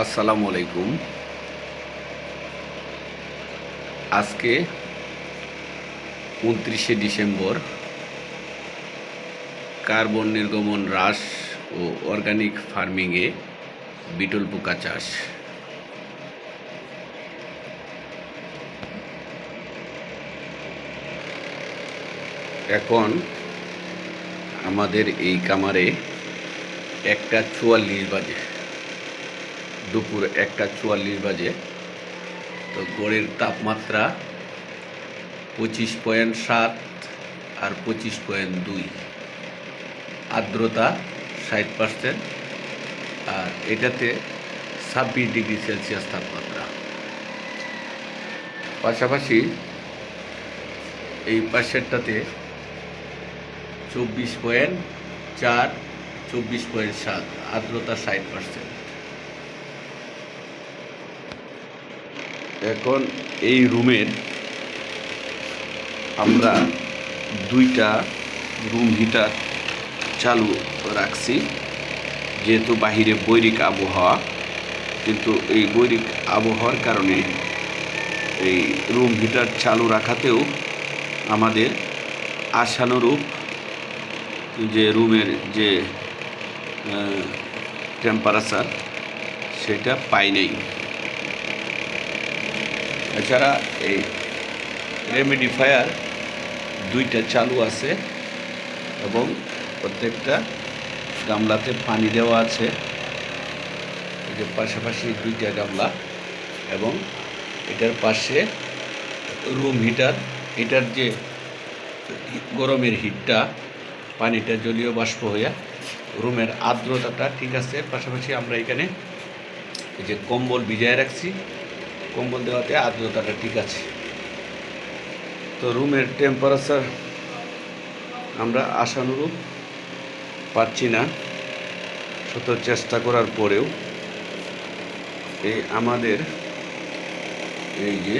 আসসালামু আলাইকুম। আজকে উনত্রিশে ডিসেম্বর। কার্বন নির্গমন হ্রাস ও অর্গানিক ফার্মিংয়ে বিটল পোকা চাষ। এখন আমাদের এই কামারে একটা চুয়াল্লিশ বাজে। দুপুর একটা চুয়াল্লিশ বাজে। তো গড়ের তাপমাত্রা পঁচিশ পয়েন্ট সাত আর পঁচিশ পয়েন্ট দুই। আর্দ্রতা ষাট পার্সেন্ট আর এটাতে ছাব্বিশ ডিগ্রি সেলসিয়াস তাপমাত্রা। পাশাপাশি এই পাশেরটাতে চব্বিশ পয়েন্ট চার, চব্বিশ পয়েন্ট সাত, আর্দ্রতা ষাট পার্সেন্ট। এখন এই রুমের আমরা দুইটা রুম হিটার চালু রাখছি, যেহেতু বাহিরে বৈরিক আবহাওয়া, কিন্তু এই বৈরিক আবহাওয়ার কারণে এই রুম হিটার চালু রাখাতেও আমাদের আশানুরূপ যে রুমের যে টেম্পারেচার সেটা পাই নেই। এছাড়া এই রেমিডিফায়ার দুইটা চালু আছে এবং প্রত্যেকটা গামলাতে পানি দেওয়া আছে। এই যে পাশাপাশি দুইটা গামলা এবং এটার পাশে রুম হিটার এটার যে গরমের হিটটা পানিটা জলীয় বাষ্প হইয়া রুমের আর্দ্রতাটা ঠিক আছে। পাশাপাশি আমরা এখানে এই যে কম্বল ভিজায় রাখছি। কম্বল দেওয়াতে আর্দ্রতাটা ঠিক আছে। তো রুমের টেম্পারেচার আমরা আশানুরূপ পাচ্ছি না। শত চেষ্টা করার পরেও এই আমাদের এই যে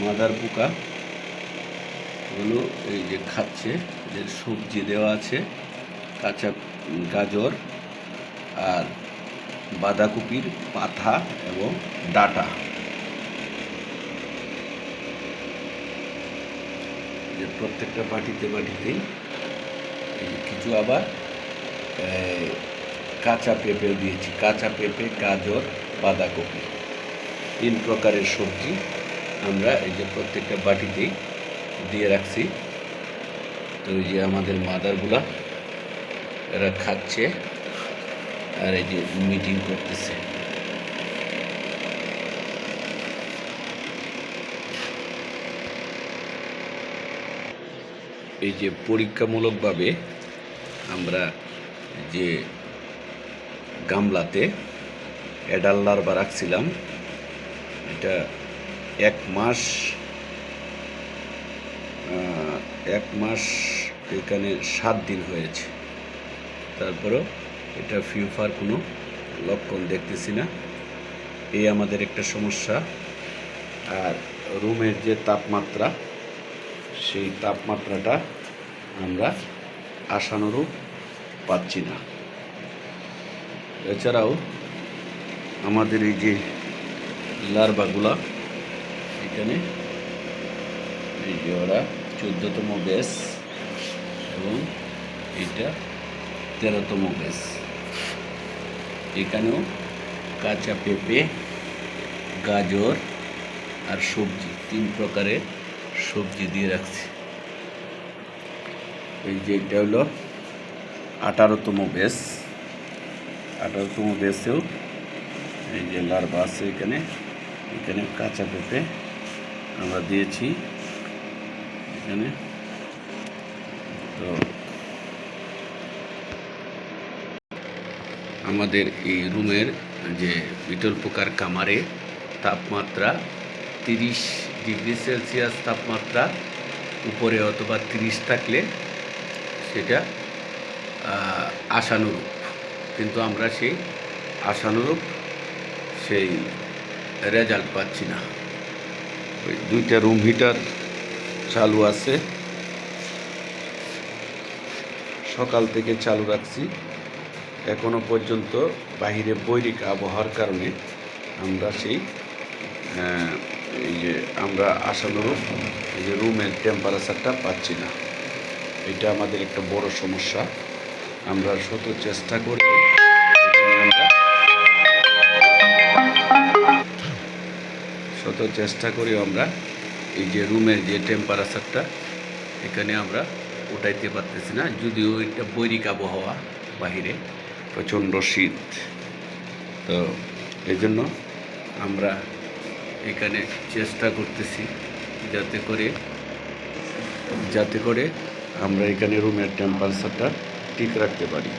মাদার পোকা গুলো এই যে খাচ্ছে, যে সবজি দেওয়া আছে, কাঁচা গাজর আর বাঁধাকপির পাতা এবং ডাটা। যে প্রত্যেকটা বাটিতে বাটিতেই কিছু আবার কাঁচা পেঁপেও দিয়েছি। কাঁচা পেঁপে, গাজর, বাঁধাকপি। তিন প্রকারের সবজি আমরা এই যে প্রত্যেকটা বাটিতেই দিয়ে রাখছি। তো এই যে আমাদের মাদারগুলা এরা খাচ্ছে আর এই যে মিটিং করতেছে। এই যে পরীক্ষামূলকভাবে আমরা যে গামলাতে অ্যাডাল্লার বা রাখছিলাম, এটা এক মাস এক মাস এখানে সাত দিন হয়েছে। তারপরেও এটা ফিউফার কোনো লক্ষণ দেখতেছি না। এই আমাদের একটা সমস্যা। আর রুমের যে তাপমাত্রা সেই তাপমাত্রাটা আমরা আশানুরূপ পাচ্ছি না। এছাড়াও আমাদের এই যে লার্ভাগুলা, এখানে এই যে ওরা চোদ্দতম গ্যাস এবং এটা তেরোতম বেস এখানেও কাঁচা পেঁপে, গাজর আর সবজি তিন প্রকারের সবজি দিয়ে রাখছি। এই যে এটা হলো আঠারোতম বেস। আঠারোতম বেসেও এই যে লার্ভা আছে এখানে। এখানে কাঁচা পেঁপে আমরা দিয়েছি এখানে। তো আমাদের এই রুমের যে বিটল পোকার কামারে তাপমাত্রা তিরিশ ডিগ্রি সেলসিয়াস তাপমাত্রা উপরে অথবা তিরিশ থাকলে সেটা আশানুরূপ। কিন্তু আমরা সেই আশানুরূপ সেই রেজাল্ট পাচ্ছি না। ওই দুইটা রুম হিটার চালু আছে। সকাল থেকে চালু রাখছি। এখনও পর্যন্ত বাহিরে বৈরিক আবহাওয়ার কারণে আমরা সেই এই যে আমরা আশানুরূপ এই যে রুমের টেম্পারেচারটা পাচ্ছি না। এটা আমাদের একটা বড় সমস্যা। আমরা শত চেষ্টা করি শত চেষ্টা করি আমরা এই যে রুমের যে টেম্পারেচারটা এখানে আমরা উঠাইতে পারতেছি না। যদিও এটা বৈরিক আবহাওয়া বাহিরে, প্রচণ্ড শীত। তো এই জন্য আমরা এখানে চেষ্টা করতেছি যাতে করে যাতে করে আমরা এখানে রুমের টেম্পারেচারটা ঠিক রাখতে পারি